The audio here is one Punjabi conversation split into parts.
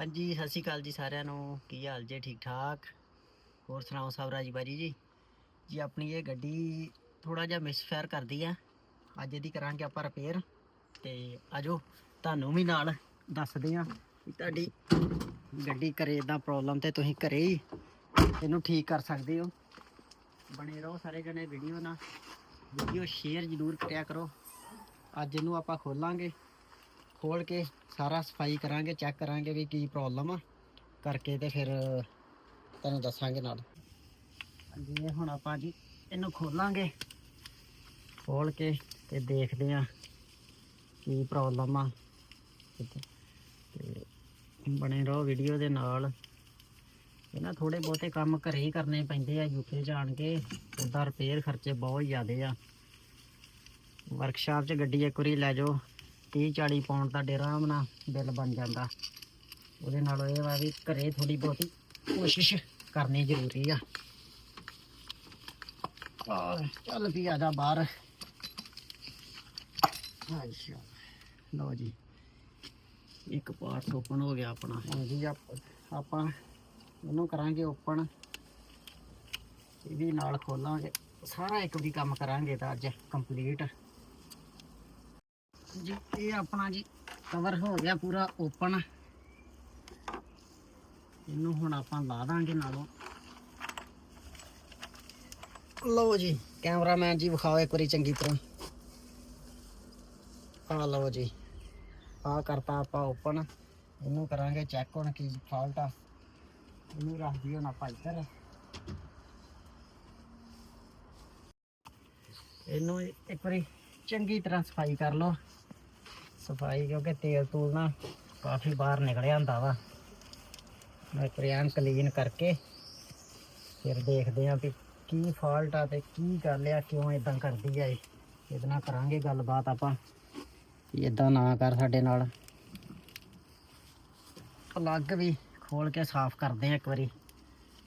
ਹਾਂਜੀ, ਸਤਿ ਸ਼੍ਰੀ ਅਕਾਲ ਜੀ ਸਾਰਿਆਂ ਨੂੰ। ਕੀ ਹਾਲ ਜੇ? ਠੀਕ ਠਾਕ? ਹੋਰ ਸੁਣਾਓ ਸਭ ਰਾਜੀ ਬਾਜੀ ਜੀ? ਜੀ, ਆਪਣੀ ਇਹ ਗੱਡੀ ਥੋੜਾ ਜਿਹਾ ਮਿਸਫਾਇਰ ਕਰਦੀ ਆ। ਅੱਜ ਇਹਦੀ ਕਰਾਂਗੇ ਆਪਾਂ ਰਿਪੇਅਰ ਤੇ ਆਜੋ, ਤੁਹਾਨੂੰ ਵੀ ਨਾਲ ਦੱਸਦੇ ਆ ਕਿ ਤੁਹਾਡੀ ਗੱਡੀ ਕਰੇ ਇਦਾਂ ਪ੍ਰੋਬਲਮ ਤੇ ਤੁਸੀਂ ਘਰੇ ਹੀ ਇਹਨੂੰ ਠੀਕ ਕਰ ਸਕਦੇ ਹੋ। ਬਣੇ ਰਹੋ ਸਾਰੇ ਜਣੇ ਵੀਡੀਓ ਨਾਲ। ਵੀਡੀਓ ਸ਼ੇਅਰ ਜ਼ਰੂਰ ਕਰਿਆ ਕਰੋ। ਅੱਜ ਇਹਨੂੰ ਆਪਾਂ ਖੋਲਾਂਗੇ। ਖੋਲ ਕੇ ਸਾਰਾ ਸਫ਼ਾਈ ਕਰਾਂਗੇ ਚੈੱਕ ਕਰਾਂਗੇ ਵੀ ਕੀ ਪ੍ਰੋਬਲਮ ਆ। ਕਰਕੇ ਤੇ ਫਿਰ ਤੁਹਾਨੂੰ ਦੱਸਾਂਗੇ ਨਾਲ। ਹਾਂਜੀ, ਇਹ ਹੁਣ ਆਪਾਂ ਜੀ ਇਹਨੂੰ ਖੋਲਾਂਗੇ। ਖੋਲ ਕੇ ਤੇ ਦੇਖਦੇ ਆ ਕੀ ਪ੍ਰੋਬਲਮ ਆ। ਤੇ ਬਣੇ ਰਹੋ ਵੀਡੀਓ ਦੇ ਨਾਲ। ਇਹ ਨਾ ਥੋੜੇ ਬਹੁਤੇ ਕੰਮ ਘਰੇ ਹੀ ਕਰਨੇ ਪੈਂਦੇ ਆ ਯੂਕੇ ਜਾਣ ਕੇ ਉਹਦਾ ਰਿਪੇਅਰ ਖਰਚੇ ਬਹੁਤ ਜ਼ਿਆਦੇ ਆ। ਵਰਕਸ਼ਾਪ 'ਚ ਗੱਡੀ ਇੱਕ ਵਾਰੀ ਲੈ ਜਾਓ। 30 40 ਪਾਉਂਡ ਦਾ ਆਰਾਮ ਨਾਲ ਬਿੱਲ ਬਣ ਜਾਂਦਾ। ਉਹਦੇ ਨਾਲ ਇਹ ਵਾ ਵੀ ਘਰੇ ਥੋੜੀ ਬਹੁਤੀ ਕੋਸ਼ਿਸ਼ ਕਰਨੀ ਜ਼ਰੂਰੀ ਆ। ਚੱਲ ਵੀ ਆ ਜਾ ਬਾਹਰ। ਅੱਛਾ ਲਓ ਜੀ। ਇੱਕ ਪਾਰਟ ਓਪਨ ਹੋ ਗਿਆ ਆਪਣਾ। ਹੁਣ ਜੀ ਆਪ- ਆਪਾਂ ਇਹਨੂੰ ਕਰਾਂਗੇ ਓਪਨ ਇਹ ਵੀ ਨਾਲ ਖੋਲਾਂਗੇ। ਸਾਰਾ ਇੱਕ ਵੀ ਕੰਮ ਕਰਾਂਗੇ ਤਾਂ ਅੱਜ ਕੰਪਲੀਟ ਜੀ, ਇਹ ਆਪਣਾ ਜੀ ਕਵਰ ਹੋ ਗਿਆ ਪੂਰਾ ਓਪਨ ਇਹਨੂੰ ਹੁਣ ਆਪਾਂ ਲਾ ਦਾਂਗੇ ਨਾਲੋਂ। ਲਓ ਜੀ ਕੈਮਰਾਮੈਨ ਜੀ ਵਿਖਾਓ ਇੱਕ ਵਾਰੀ ਚੰਗੀ ਤਰ੍ਹਾਂ। ਆ ਲਓ ਜੀ ਆ ਕਰਤਾ ਆਪਾਂ ਓਪਨ ਇਹਨੂੰ ਕਰਾਂਗੇ ਚੈੱਕ ਹੁਣ ਕੀ ਫਾਲਟ ਆ। ਇਹਨੂੰ ਰੱਖ ਦਿਓ ਹੁਣ ਆਪਾਂ ਇੱਧਰ। ਇਹਨੂੰ ਇੱਕ ਵਾਰੀ ਚੰਗੀ ਤਰ੍ਹਾਂ ਸਫ਼ਾਈ ਕਰ ਲਓ। ਸਫ਼ਾਈ, ਕਿਉਂਕਿ ਤੇਲ ਤੂਲ ਨਾ ਕਾਫੀ ਬਾਹਰ ਨਿਕਲਿਆ ਹੁੰਦਾ ਵਾ। ਮੈਂ ਕਰਿਆਨ ਕਲੀਨ ਕਰਕੇ ਫਿਰ ਦੇਖਦੇ ਆਂ ਵੀ ਕੀ ਫਾਲਟ ਆ ਤੇ ਕੀ ਗੱਲ ਆ, ਕਿਉਂ ਇਦਾਂ ਕਰਦੀ ਆ ਇਹ। ਇਹਦੇ ਨਾਲ ਕਰਾਂਗੇ ਗੱਲਬਾਤ ਆਪਾਂ। ਵੀ ਇਦਾਂ ਨਾ ਕਰ ਸਾਡੇ ਨਾਲ। ਪਲੱਗ ਵੀ ਖੋਲ ਕੇ ਸਾਫ਼ ਕਰਦੇ ਆ ਇੱਕ ਵਾਰੀ,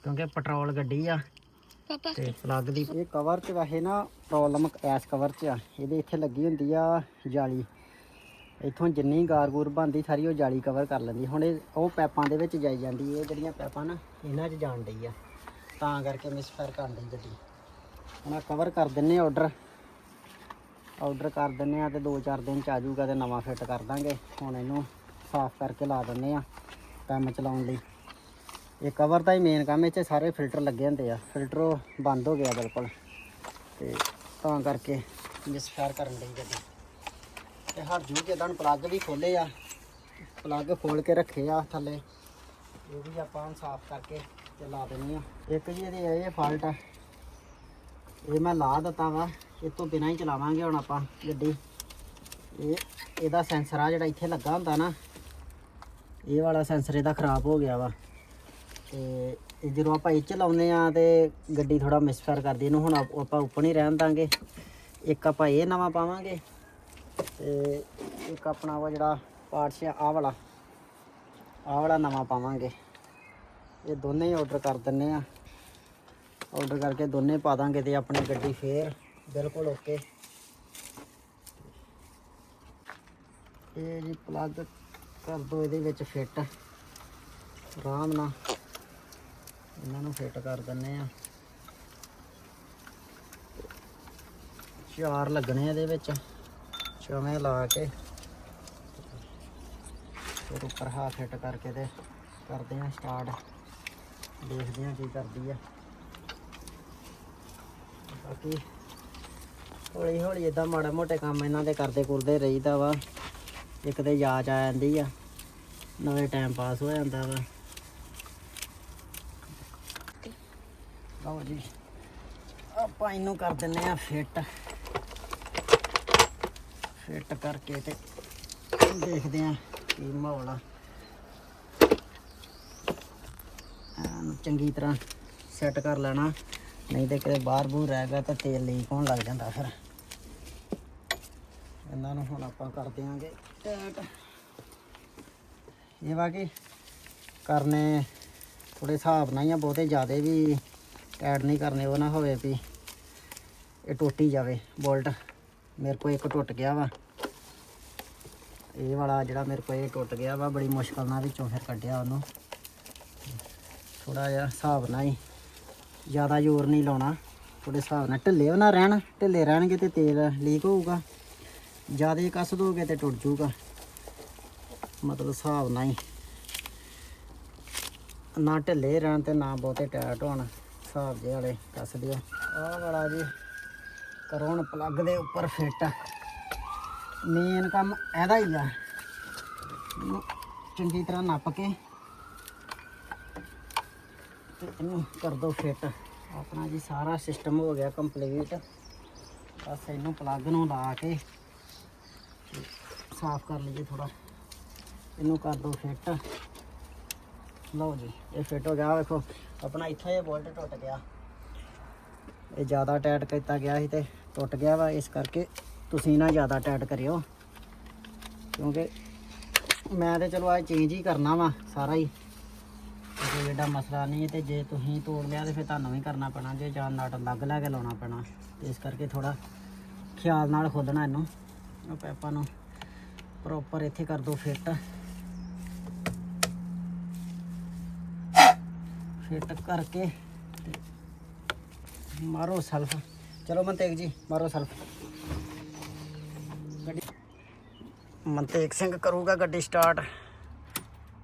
ਕਿਉਂਕਿ ਪੈਟਰੋਲ ਗੱਡੀ ਆ ਤੇ ਪਲੱਗ ਦੀ। ਇਹ ਕਵਰ 'ਚ ਵੈਸੇ ਨਾ ਪ੍ਰੋਬਲਮ ਐਸ ਕਵਰ 'ਚ ਆ। ਇਹਦੇ ਇੱਥੇ ਲੱਗੀ ਹੁੰਦੀ ਆ ਜਾਲੀ। ਇੱਥੋਂ ਜਿੰਨੀ ਗਾਰਗੂਰ ਬਣਦੀ ਸਾਰੀ ਉਹ ਜਾਲੀ ਕਵਰ ਕਰ ਲੈਂਦੀ। ਹੁਣ ਇਹ ਉਹ ਪੈਪਾਂ ਦੇ ਵਿੱਚ ਜਾਈ ਜਾਂਦੀ ਇਹ ਜਿਹੜੀਆਂ ਪੈਪਾਂ ਨਾ, ਇਹਨਾਂ 'ਚ ਜਾਣ ਡਈ ਆ। ਤਾਂ ਕਰਕੇ ਮਿਸਫਾਇਰ ਕਰ ਡਈ ਗੱਡੀ। ਹੁਣ ਕਵਰ ਕਰ ਦਿੰਨੇ ਆਰਡਰ ਆਰਡਰ ਕਰ ਦਿੰਨੇ ਆ ਤੇ 2-4 ਦਿਨ ਚ ਆ ਜਾਊਗਾ ਤੇ ਨਵਾਂ ਫਿੱਟ ਕਰ ਦਾਂਗੇ। ਹੁਣ ਇਹਨੂੰ ਸਾਫ਼ ਕਰਕੇ ਲਾ ਦਿੰਨੇ ਆ ਕੰਮ ਚਲਾਉਣ ਲਈ। ਇਹ ਕਵਰ ਦਾ ਹੀ ਮੇਨ ਕੰਮ ਇਹ 'ਚ ਸਾਰੇ ਫਿਲਟਰ ਲੱਗੇ ਹੁੰਦੇ ਆ। ਫਿਲਟਰ ਉਹ ਬੰਦ ਹੋ ਗਿਆ ਬਿਲਕੁਲ। ਤੇ ਤਾਂ ਕਰਕੇ ਮਿਸਫਾਇਰ ਕਰਨ ਲਈ ਗੱਡੀ। ਤੇ ਹਰ ਜੂ ਜਿੱਦਾਂ ਪਲੱਗ ਵੀ ਖੋਲੇ ਆ। ਪਲੱਗ ਖੋਲ ਕੇ ਰੱਖੇ ਆ ਥੱਲੇ। ਇਹ ਵੀ ਆਪਾਂ ਹੁਣ ਸਾਫ਼ ਕਰਕੇ ਤੇ ਲਾ ਦਿੰਨੇ ਆ। ਇੱਕ ਜੀ ਇਹਦੀ ਇਹ ਫਾਲਟ ਆ। ਇਹ ਮੈਂ ਲਾ ਦਿੱਤਾ ਵਾ। ਇਹ ਤੋਂ ਬਿਨਾਂ ਹੀ ਚਲਾਵਾਂਗੇ ਹੁਣ ਆਪਾਂ ਗੱਡੀ। ਇਹ, ਇਹਦਾ ਸੈਂਸਰ ਆ ਜਿਹੜਾ ਇੱਥੇ ਲੱਗਾ ਹੁੰਦਾ ਨਾ। ਇਹ ਵਾਲਾ ਸੈਂਸਰ ਇਹਦਾ ਖਰਾਬ ਹੋ ਗਿਆ ਵਾ। ਤੇ ਇਹ ਜਦੋਂ ਆਪਾਂ ਇਹ ਚ ਲਾਉਂਦੇ ਆ ਤੇ ਗੱਡੀ ਥੋੜਾ ਮਿਸਫਾਇਰ ਕਰਦੀ ਇਹਨੂੰ ਹੁਣ ਆਪਾਂ ਉੱਪਰ ਹੀ ਰਹਿਣ ਦਾਂਗੇ। ਇੱਕ ਆਪਾਂ ਇਹ ਨਵਾਂ ਪਾਵਾਂਗੇ। ਤੇ ਇੱਕ ਆਪਣਾ ਵਾ ਜਿਹੜਾ ਪਾਰਟਸ ਆ ਆਹ ਵਾਲਾ। ਆਹ ਵਾਲਾ ਨਵਾਂ ਪਾਵਾਂਗੇ। ਇਹ ਦੋਨੇ ਹੀ ਆਰਡਰ ਕਰ ਦਿੰਨੇ ਆ। ਆਰਡਰ ਕਰਕੇ ਦੋਨੇ ਪਾ ਦਾਂਗੇ ਤੇ ਆਪਣੀ ਗੱਡੀ ਫੇਰ ਬਿਲਕੁਲ ਓਕੇ ਇਹ ਜੀ ਪਲੱਗ ਕਰ ਦੋ ਇਹਦੇ ਵਿੱਚ ਫਿੱਟ ਆਰਾਮ ਨਾਲ ਇਹਨਾਂ ਨੂੰ ਫਿੱਟ ਕਰ ਦਿੰਨੇ ਆ। ਚਾਰ ਲੱਗਣੇ ਇਹਦੇ ਵਿੱਚ। ਚਵੇਂ ਲਾ ਕੇ ਫਿਰ ਉੱਪਰ ਹਾ ਫਿੱਟ ਕਰਕੇ ਤੇ ਕਰਦੇ ਆ ਸਟਾਰਟ। ਦੇਖਦੇ ਆ ਕੀ ਕਰਦੀ ਆ। ਬਾਕੀ ਹੌਲੀ ਹੌਲੀ ਇਦਾਂ ਮਾੜਾ ਮੋਟੇ ਕੰਮ ਇਹਨਾਂ ਦੇ ਕਰਦੇ ਕੁਰਦੇ ਰਹੀਦਾ ਵਾ। ਇੱਕ ਤੇ ਯਾਦ ਆ ਜਾਂਦੀ ਆ ਨਵੇਂ ਟਾਈਮ ਪਾਸ ਹੋ ਜਾਂਦਾ ਵਾ। ਲਓ ਜੀ, ਆਪਾਂ ਇਹਨੂੰ ਕਰ ਦਿੰਨੇ ਆ ਫਿੱਟ ਫਿੱਟ ਕਰਕੇ ਤੇ ਦੇਖਦੇ ਆ ਕੀ ਮਾਹੌਲ ਆ। ਇਹਨੂੰ ਚੰਗੀ ਤਰ੍ਹਾਂ ਸੈੱਟ ਕਰ ਲੈਣਾ, ਨਹੀਂ ਤੇ ਕਿਤੇ ਬਾਹਰ ਬੂਰ ਰਹਿ ਗਿਆ ਤਾਂ ਤੇਲ ਲੀਕ ਹੋਣ ਲੱਗ ਜਾਂਦਾ ਫਿਰ। ਇਹਨਾਂ ਨੂੰ ਹੁਣ ਆਪਾਂ ਕਰ ਦਿਆਂਗੇ ਟੈਟ ਇਹ ਵਾ ਕਿ ਕਰਨੇ ਥੋੜੇ ਹਿਸਾਬ ਨਾਲ ਹੀ ਆ, ਬਹੁਤੇ ਜ਼ਿਆਦੇ ਵੀ ਟੈਟ ਨਹੀਂ ਕਰਨੇ, ਉਹ ਨਾ ਹੋਵੇ ਵੀ ਇਹ ਟੁੱਟੀ ਜਾਵੇ ਬੋਲਟ ਮੇਰੇ ਕੋਲ ਇੱਕ ਟੁੱਟ ਗਿਆ ਵਾ। ਇਹ ਵਾਲਾ ਜਿਹੜਾ ਮੇਰੇ ਕੋਲ ਇਹ ਟੁੱਟ ਗਿਆ ਵਾ, ਬੜੀ ਮੁਸ਼ਕਲ ਨਾਲ ਵਿੱਚੋਂ ਫਿਰ ਕੱਢਿਆ ਉਹਨੂੰ। ਥੋੜਾ ਜਿਹਾ ਹਿਸਾਬ ਨਾਲ ਹੀ, ਜ਼ਿਆਦਾ ਜ਼ੋਰ ਨਹੀਂ ਲਾਉਣਾ। ਥੋੜੇ ਹਿਸਾਬ ਨਾਲ ਢਿੱਲੇ ਨਾ ਰਹਿਣ, ਢਿੱਲੇ ਰਹਿਣਗੇ ਤੇ ਤੇਲ ਲੀਕ ਹੋਊਗਾ। ਜ਼ਿਆਦਾ ਕੱਸ ਦੋਗੇ ਤੇ ਟੁੱਟ ਜਾਊਗਾ। ਮਤਲਬ ਹਿਸਾਬ ਨਾਲ ਹੀ। ਨਾ ਢਿੱਲੇ ਰਹਿਣ ਤੇ ਨਾ ਬਹੁਤੇ ਟਾਇਟ ਹੋਣ ਹਿਸਾਬ ਜਿਹੇ ਵਾਲੇ ਕੱਸ ਦਿਓ। ਆਹ ਵਾਲਾ ਜੀ। ਕਰੋ ਹੁਣ ਪਲੱਗ ਦੇ ਉੱਪਰ ਫਿੱਟ ਮੇਨ ਕੰਮ ਇਹਦਾ ਹੀ ਆ। ਇਹਨੂੰ ਚੰਗੀ ਤਰ੍ਹਾਂ ਨੱਪ ਕੇ ਤੇ ਇਹਨੂੰ ਕਰ ਦੋ ਫਿੱਟ ਆਪਣਾ ਜੀ ਸਾਰਾ ਸਿਸਟਮ ਹੋ ਗਿਆ ਕੰਪਲੀਟ ਬਸ ਇਹਨੂੰ ਪਲੱਗ ਨੂੰ ਲਾ ਕੇ ਸਾਫ਼ ਕਰ ਲਈਏ ਥੋੜਾ ਇਹਨੂੰ ਕਰ ਦੋ ਫਿੱਟ ਲਓ ਜੀ, ਇਹ ਫਿੱਟ ਹੋ ਗਿਆ। ਵੇਖੋ, ਆਪਣਾ ਇੱਥੇ ਇਹ ਬੋਲਟ ਟੁੱਟ ਗਿਆ। ਇਹ ਜ਼ਿਆਦਾ ਟਾਈਟ ਕੀਤਾ ਗਿਆ ਸੀ ਤੇ ਟੁੱਟ ਗਿਆ ਵਾ, ਇਸ ਕਰਕੇ ਤੁਸੀਂ ਨਾ ਜ਼ਿਆਦਾ ਟਾਈਟ ਕਰਿਓ। ਕਿਉਂਕਿ ਮੈਂ ਤੇ ਚਲੋ ਅੱਜ ਚੇਂਜ ਹੀ ਕਰਨਾ ਵਾ ਸਾਰਾ ਹੀ। ਕੋਈ ਐਡਾ ਮਸਲਾ ਨਹੀਂ ਹੈ ਤੇ ਜੇ ਤੁਸੀਂ ਤੋੜ ਲਿਆ ਤੇ ਫਿਰ ਤੁਹਾਨੂੰ ਵੀ ਕਰਨਾ ਪੈਣਾ, ਜੇ ਜਾਂ ਨਟ ਲੱਗ ਲੈ ਕੇ ਲਾਉਣਾ ਪੈਣਾ। ਤੇ ਇਸ ਕਰਕੇ ਥੋੜਾ ਖਿਆਲ ਨਾਲ ਖੋਲਣਾ ਇਹਨੂੰ। ਉਹ ਪੈਪਾਂ ਨੂੰ ਪ੍ਰੋਪਰ ਇੱਥੇ ਕਰ ਦਿਓ ਫਿੱਟ ਫਿੱਟ ਕਰਕੇ ਮਾਰੋ ਸਲਫ। ਚਲੋ ਮਨਤੇਗ ਜੀ, ਮਾਰੋ ਸਲਫ। ਗੱਡੀ ਮਨਤੇਗ ਸਿੰਘ ਕਰੂਗਾ ਗੱਡੀ ਸਟਾਰਟ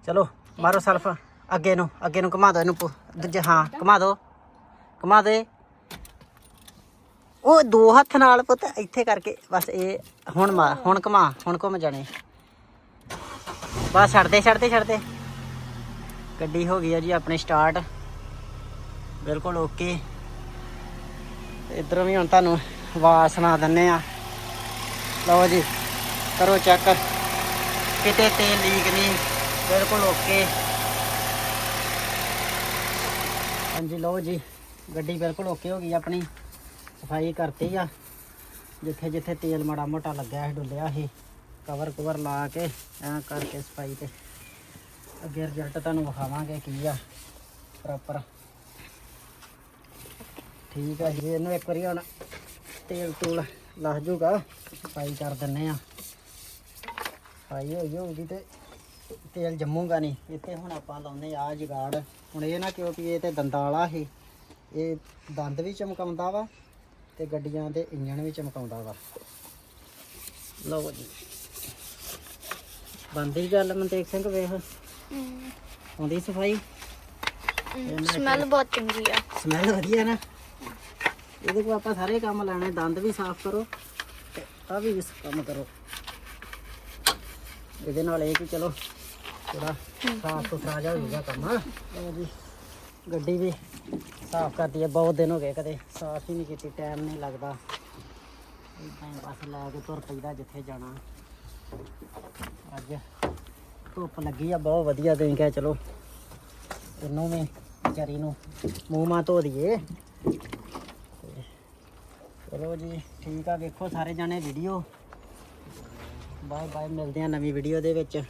ਚਲੋ, ਮਾਰੋ ਸਲਫ। ਅੱਗੇ ਨੂੰ ਅੱਗੇ ਨੂੰ ਘੁਮਾ ਦਿਓ ਇਹਨੂੰ ਪੁ- ਦੂਜੇ ਹਾਂ, ਘੁਮਾ ਦਿਓ ਘੁਮਾ ਦੇ। ਉਹ ਦੋ ਹੱਥ ਨਾਲ ਪੁੱਤ, ਇੱਥੇ ਕਰਕੇ। ਬਸ ਇਹ ਹੁਣ ਮਾ ਹੁਣ ਘੁਮਾ, ਹੁਣ ਘੁੰਮ ਜਾਣੇ। ਬਸ ਛੱਡਦੇ ਛੱਡਦੇ ਛੱਡਦੇ। ਗੱਡੀ ਹੋ ਗਈ ਆ ਜੀ, ਆਪਣੀ ਸਟਾਰਟ ਬਿਲਕੁਲ ਓਕੇ ਇਧਰੋਂ ਵੀ ਹੁਣ ਤੁਹਾਨੂੰ ਆਵਾਜ਼ ਸੁਣਾ ਦਿੰਨੇ ਆ। ਲਓ ਜੀ, ਕਰੋ ਚੈੱਕ ਕਿਤੇ ਤੇਲ ਲੀਕ ਨਹੀਂ, ਬਿਲਕੁਲ ਓਕੇ ਹਾਂਜੀ, ਲਓ ਜੀ, ਗੱਡੀ ਬਿਲਕੁਲ ਓਕੇ ਹੋ ਗਈ ਆਪਣੀ। ਸਫ਼ਾਈ ਕਰਤੀ ਆ। ਜਿੱਥੇ ਜਿੱਥੇ ਤੇਲ ਮਾੜਾ ਮੋਟਾ ਲੱਗਿਆ ਸੀ, ਡੁੱਲਿਆ ਸੀ ਕਵਰ ਕਵਰ ਲਾ ਕੇ, ਐਂ ਕਰਕੇ ਸਫ਼ਾਈ ਤੇ। ਅੱਗੇ ਰਿਜ਼ਲਟ ਤੁਹਾਨੂੰ ਵਿਖਾਵਾਂਗੇ ਕੀ ਆ ਪ੍ਰੋਪਰ ਠੀਕ ਆ ਜੀ ਇਹਨੂੰ ਇੱਕ ਵਾਰੀ ਹੁਣ ਤੇਲ ਤੂਲ ਲੱਗ ਜੂਗਾ ਸਫ਼ਾਈ ਕਰ ਦਿੰਨੇ ਆ। ਸਫ਼ਾਈ ਹੋਈ ਹੋਊਗੀ ਤੇ ਤੇਲ ਜੰਮੂਗਾ ਨਹੀਂ। ਇੱਥੇ ਹੁਣ ਆਪਾਂ ਲਾਉਨੇ ਆ ਜਗਾੜ। ਹੁਣ ਇਹ ਨਾ ਕਿਉਂ ਵੀ ਇਹ ਤੇ ਦੰਦਾਂ ਵਾਲਾ ਸੀ ਇਹ ਦੰਦ ਵੀ ਚਮਕਾਉਂਦਾ ਵਾ ਤੇ ਗੱਡੀਆਂ ਦੇ ਇੰਜਣ ਵੀ ਚਮਕਾਉਂਦਾ ਵਾ। ਲਓ ਜੀ। ਬੰਦੀ ਗੱਲ ਮਨਤੇਕ ਸਿੰਘ ਵੇਖ। ਆਉਂਦੀ ਸਫ਼ਾਈ? ਸਮੈਲ ਬਹੁਤ ਚੰਗੀ ਆ। ਸਮੈਲ ਵਧੀਆ ਨਾ। ਇਹਦੇ ਕੋਲ ਆਪਾਂ ਸਾਰੇ ਕੰਮ ਲੈਣੇ, ਦੰਦ ਵੀ ਸਾਫ਼ ਕਰੋ ਤੇ ਆ ਵੀ ਇਸ ਕੰਮ ਕਰੋ। ਇਹਦੇ ਨਾਲ ਇਹ ਕਿ ਚਲੋ ਥੋੜਾ ਸਾਫ਼ ਸੁਥਰਾ ਜਿਹਾ ਹੋ ਜਾਊਗਾ ਕੰਮ। ਲਓ ਜੀ, ਗੱਡੀ ਵੀ ਸਾਫ਼ ਕਰਦੀ ਹੈ ਬਹੁਤ ਦਿਨ ਹੋ ਗਏ ਕਦੇ ਸਾਫ਼ ਹੀ ਨਹੀਂ ਕੀਤੀ ਟਾਈਮ ਨਹੀਂ ਲੱਗਦਾ। ਇਦਾਂ ਹੀ ਬਸ ਲੈ ਕੇ ਤੁਰ ਪਈਦਾ ਜਿੱਥੇ ਜਾਣਾ। ਅੱਜ ਧੁੱਪ ਲੱਗੀ ਆ, ਬਹੁਤ ਵਧੀਆ ਦਿਨ ਕਿਹਾ ਚਲੋ। ਇਹਨੂੰ ਵੀ ਵਿਚਾਰੀ ਨੂੰ ਮੂੰਹ ਮਾ ਧੋ ਦਈਏ। ਚਲੋ ਜੀ, ਠੀਕ ਆ, ਵੇਖੋ ਸਾਰੇ ਜਾਣੇ ਵੀਡੀਓ ਬਾਏ ਬਾਏ ਮਿਲਦੇ ਆ ਨਵੀਂ ਵੀਡੀਓ ਦੇ ਵਿੱਚ।